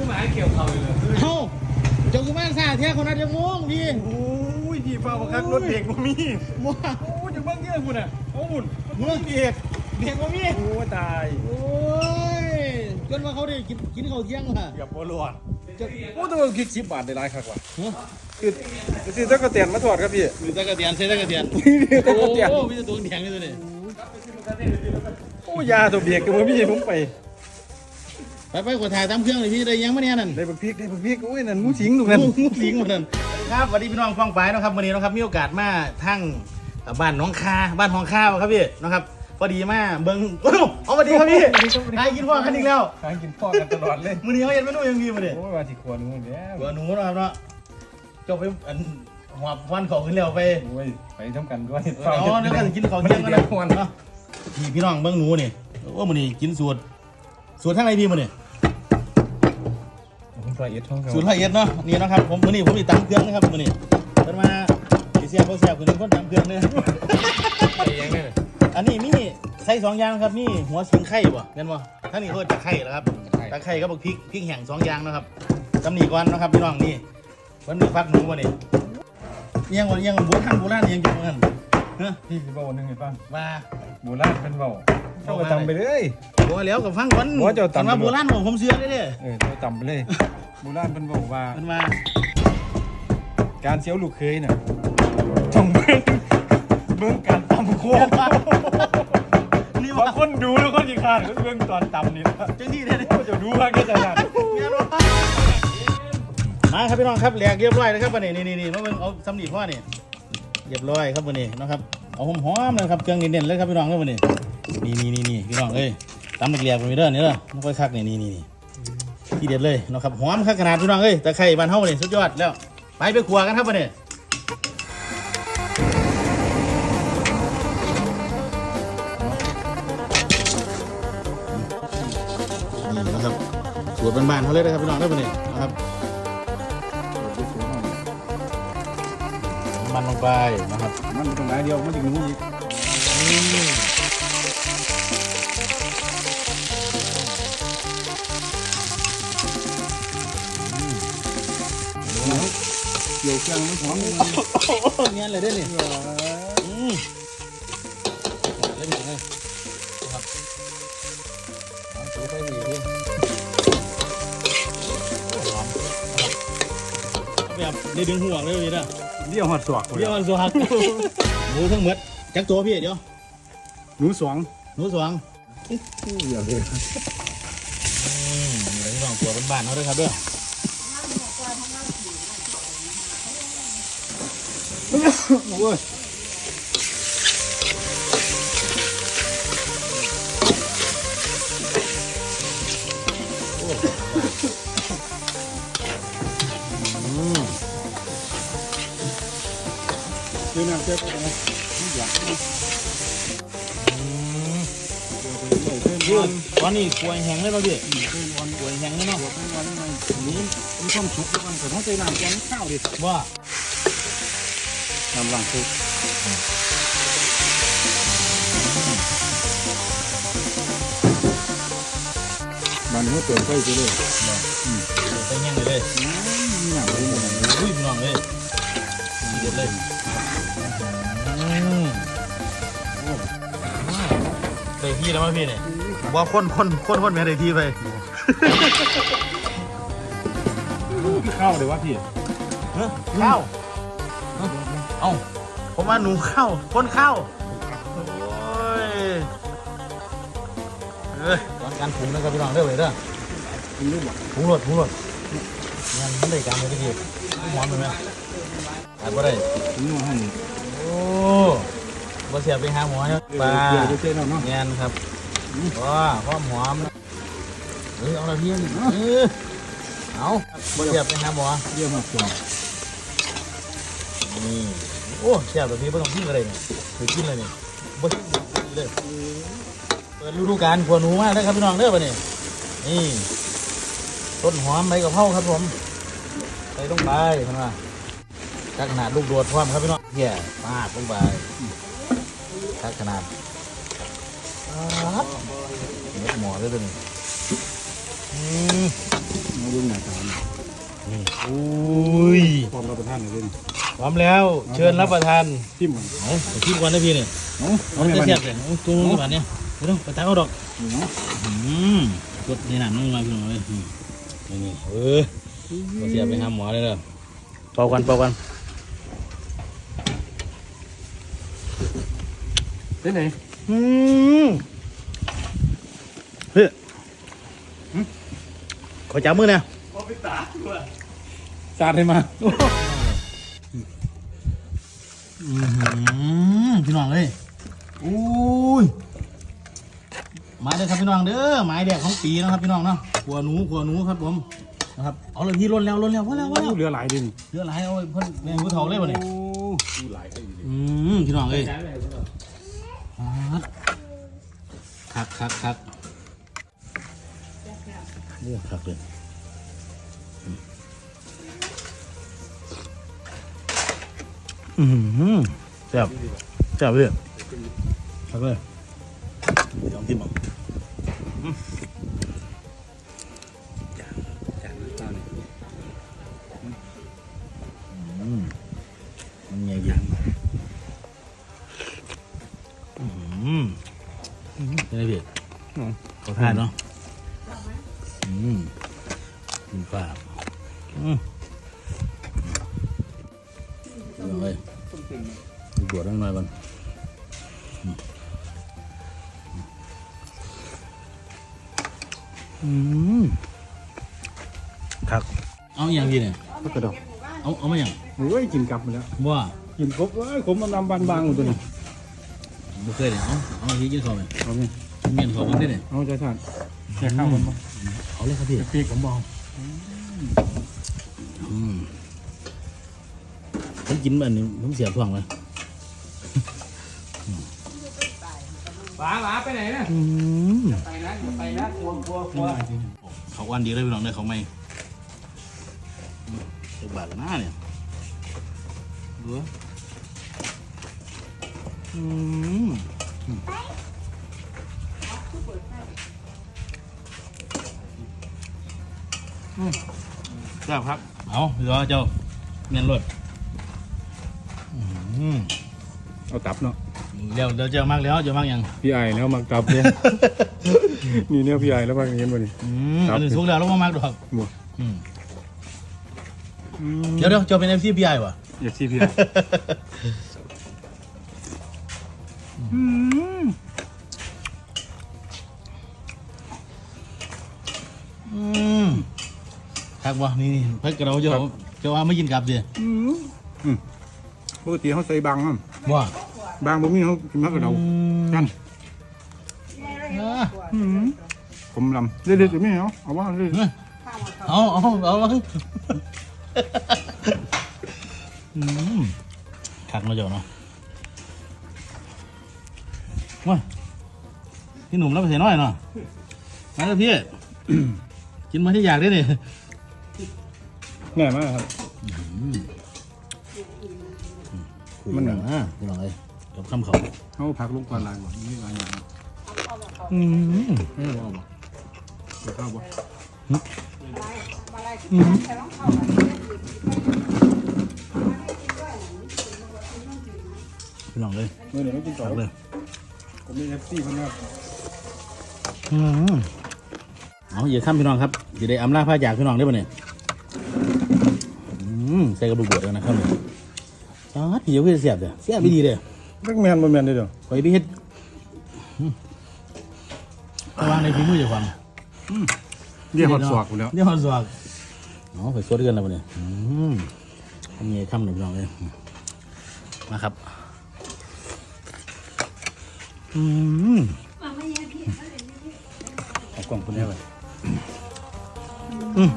คือหมาเกี่ยวเขาเลยเหรอเอ้าเจงกูบ้านซาเที่ยคนนั้นจะง่วงพี่โอ้ยพี่ฟ้าบังคับรถเบรกบ่มีมั่วโอ้ยจะบ้างเงี้ยคุณอะโอ้บุญมั่วเบียกเบียกว่าพี่โอ้ตายโอ้ยจนว่าเขาได้กินกินข้าวเที่ยงล่ะเกือบบ่รอดจะโอ้ตัวคิดสิบบาทได้หลายคักว่ะฮะคือคือตะกะเตียนมาถอดครับพี่มีตะกะเตียนใช่ตะกะเตียนตะกะเตียนโอ้มีแต่ตัวแดงเลยตัวนี้โอ้ยาตัวเบรกก็บ่มีผมไป ไปไปกดถ่ายตามเครื่องเลยพี่ได้ยังมาเนี่ยนั่นได้บักพริกได้บักพริกโอ้ยนั่นงูสิงตรงนั้นงูสิงหมดนั่นครับสวัสดีพี่น้องฟังไปนะครับวันนี้นะครับมีโอกาสมาทั้งบ้านหน้องคาบ้านหองข้าวครับพี่นะครับพอดีมาเบิ้งโอ้โหเอาสวัสดีครับพี่นายกินพ่อกันอีกแล้วหากินพ่อกันตลอดเลยมื้อนี้เขาเห็นเมนูยังดีมาเนี่ยโอ้ยว่าสิควรงูแล้วตัวหนูนะครับเนาะเจบไปอันหัวฟันเขาขึ้นแล้วไปโอ้ยไปทำกันด้วยอ๋อแล้วก็กินของเที่ยงกันนะเนาะพี่พี่น้องเบิ้งหนูนี่โอ้มื้อนี้กินสูตรสูตรทั้งไรพี่มื้อนี้ ผมใส่เอ็ดช่องเขาสูตรละเอียดเนาะนี่เนาะครับผมมื้อนี้ผมมีตำเครื่องนะครับมื้อนี้เพิ่นมาสิเสียบบ่เสียบคือคนตำเครื่องเด้อไปยังไงเนี่ยอันนี้มีใส่สองอย่างครับมีหัวสิงไข่บ่แม่นบ่ท่างนี้เขาตะไคร้แล้วครับตะไคร้กับบักพริกพริกแห้งสองอย่างนะครับตำนี่ก่อนเนาะครับพี่น้องนี่เพิ่นมีฟักหนูบ่นี่เอียงบ่เอียงโบราณโบราณเอียงจังซั่นฮะพี่สิบอกหนึ่งให้ฟังว่าโบราณเป็นเบา เจ้าก็จำไปเลยบ่แล้วกับฟังก่อนบ่เจ้าตำคันว่าโบราณบ่ผมเชื่อได้เด้อเออเจ้าจำไปเลยโบราณเป็นเบาว่าเพิ่นว่าการเสียวลูกเคยน่ะจงเบิ่งเบิ่งการตำโคกนี่บาว่างคนดูแล้วคนอีกข้างก็เบิ่งตอนตำนี่นะจังซี่เด้อก็จะดูว่าก็จะนั่นมาครับพี่น้องครับแหลกเรียบร้อยแล้วครับวันนี้นี่นี่นี่มาเบิ่งเอาสำลีพ่อนี่เรียบร้อยครับวันนี้นะครับเอาหอมๆเลยครับเครื่องเด่นๆเลยครับพี่น้องเลยวันนี้ นี่นี่นี่นี่พี่น้องเอ้ยตำแหลกๆไปเด้อนี่เด้อไม่ค่อยคักนี่นี่นี่นี่ที่เด็ดเลยนะครับหอมคักขนาดพี่น้องเอ้ยตะไคร้บ้านเฮาเนี่ยสุดยอดแล้ว ไปไปครัวกันครับวันนี้นี่นะครับสูตรบ้านๆเขาเลยนะครับพี่น้องได้ปะเนี่ยนะครับมันลงไปนะครับ มันตรงไหนเดียวมันจะงูอีก กี่ยวเครื่องมันหอมเงี้ยเลยได้เนี่ยอืมเล่นอย่างไรครับดูไปดีดิหอมแบบได้ดึงหัวเลยพี่นะเดี่ยวหอดสวกเดี๋ยวมันสวงหมูทั้งหมดจักตัวพี่เดี๋ยวหนูสวงหนูสวงเดี๋ยวเลยอืมเดี๋ยวที่ลองตัวบ้านๆเขาด้วยครับเด้อ โอ้ยอืมเดี๋ยวน้ำเจ็บไปนะอยากยืดตอนนี้กล้วยแห้งเลยป่ะพี่กล้วยแห้งเลยเนาะนี้มีความสุขทุกวันแต่ถ้าใจน้ำแกงข้าวดิว่าำหลังสุกมันก็เปิดไฟไปเลยไปแห้งเลยเลยมีหนังเลยอุ้ยพี่น้องเลยดีเด็ดเลยอืมโอ้ได้ที่แล้วมั้ยพี่เนี่ยผมว่าคนคนคนคนแม่ได้ที่ไปข้าวเลยวะพี่เฮ้ยข้าว เอ้าผมว่าหนูข้าวคนข้าวโอ้ยเอ้ยตอนการปรุงนะครับพี่น้องเด้อเลยเด้อคุณรู้บ่ปรุงรสปรุงรสงานมันได้การเลยทีเดียวหอมเลยไหมทานบ่ได้คุณรู้ให้โอ้บ่เสียไปหาหมอเนี่ยปลาเดี๋ยวเจ๊เราเนาะแงนครับว้าหอมหอมนะเฮ้ยเอาละเพียนเออเอาบ่เสียไปหาหมอเยี่ยมมากจ้ะ นี่โอ้เสียแบบนี้บ่ต้องกินอะไรเนี่ยถือกินเลยเนี่ยบ่กินเลยเปิดฤดูกาลขัวหนูมากเลยครับพี่น้องเด้อปะเนี่ยนี่ต้นหอมใบกะเพราครับผมใส่ลงไปเห็นไหมทักขนาดลูกโดดพร้อมครับพี่น้องแย่มากลงไปทักขนาดปั๊บเม็ดหมอเลยตัวนี้อืมมาดูรุ่งหน้าตาเนี่ยนี่อุ้ยความรับประทานเลยนี่ พร้อมแล้ว เชิญรับประทานทิมมันเอาไปกินก่อนนะพี่นี่เอาเอาเอาแม่จะมันเสียบเลยเอาตัวนู้นก่อนเนี่ยไม่ต้องไปตักเอาดอกหนูอืมกดในหนังน้องมาพี่น้องเลยอืมนี่เออบ่เสียบไปหาหมอเลยเด้อเป่ากันเป่ากันเป็นไหนอืมเฮ้ยขอจับมือนะสาดให้มา อืมพี่น้องเลยอุ้ยมาเลยครับพี่น้องเด้อไม้แดกของปีนะครับพี่น้องเนาะขัวหนูขัวหนูครับผมนะครับเอาเลยพี่ล้นแล้วล้นแล้วว่าแล้วว่าแล้วเหลือหลายเดินเรือหลายเอาไว้เพิ่นแม่งผู้เฒ่าเลยบ่เนี่ยโอ้อืมพี่น้องเอ้ยคักคักคักเรื่องคักเลย อืมแซ่บแซ่บเลยคักเลยลองกินบ้างจานตาเนี่ยอืมมันใหญ่เย็นอืมเป็นไงพี่ขอทานเนาะ อืมครับเอาอย่างพี่เนี่ยก็กระดอกเอาเอามาอย่างโอ้ยกินกลับมาแล้วว่ากินครบเอ้ยผมมันนำบานบางอยู่ตัวนี้บุเคยเนี่ยเอาเอาที่กินข้าวไหมเอาไงเมียนข้าวบ้างได้เนี่ยเอาใจทานแค่ข้าวมันบ่เอาเลยครับพี่ปีกผมบอกอืมผมกินแบบนี้ผมเสียท้องเลย ป๋าป๋าไปไหนนะอืมไปนะไปนะกลัวกลัวกลัวเขาวันดีเลยพี่น้องเลยเขาไม่จะบาดหน้าเนี่ยดูอืมแซ่บครับ เอาเดี๋ยวเจ้าเมียนรถอืมเอาตับเนาะ เดี๋ยวเดี๋ยวเจอมากแล้วเจอมากยังพี่ไอ้แล้วมักตับเนี่ย นี่เนี่ยพี่ไอ้แล้วมักเห็นบ่นี่ อืมครับ อันนี้สุกแล้วเรามามากดอกบ่อืมเดี๋ยวเดี๋ยวเจะเป็นเอฟซีพีไอวะ อยากซีพี่ไอ้อืมอืมครับวะนี่นี่เพิ่งกระเราเจ้าเจ้าว่าไม่กินกลับดิอืมอืมปกติเขาใส่บางมั้งว่า บางบ่มีเขากินมากกว่าเรากันอ่าอืมผมลำเรื่อยๆจะไม่เอาเอาว่าเรื่อยเอาเอาเอาเอาอืมคักมาเจ้าเนาะว้าพี่หนุ่มรับไปเสียน้อยเนาะมาแล้วพี่กินมาที่อยากได้นี่แน่มากครับมันหนังอะพี่น้องเอ้ย กับคำเขาเขาพักลูกก่อนลายก่อนนี่ลายอย่างอืมไม่เอาบ่เดี๋ยวข้าวบ่พี่น้องเลยเมื่อเดี๋ยวไม่กินต่อตักเลยผมมีเอฟซีเพิ่นว่าอืมเอาอย่าข้ามพี่น้องครับอย่าได้อำลาผ้าจากพี่น้องได้ปะเนี่ยอืมใส่กระดูกบวชแล้วนะครับเนี่ยจอดพี่เดี๋ยวพี่เสียบเด้อเสียบไม่ดีเลย รักแมนบ่แมนเด้อเด้อไปพี่เฮ็ดอืมเอาวางในฝีมือเจ้าของเรียกฮอดสวกอยู่แล้วเดี๋ยวฮอดสวกอ๋อไปสดกันแล้วปะเนี่ยอืมทำไงข้ามหนึ่งพี่น้องเลยมาครับ อืมเอากล่องคนนี้ไปอืม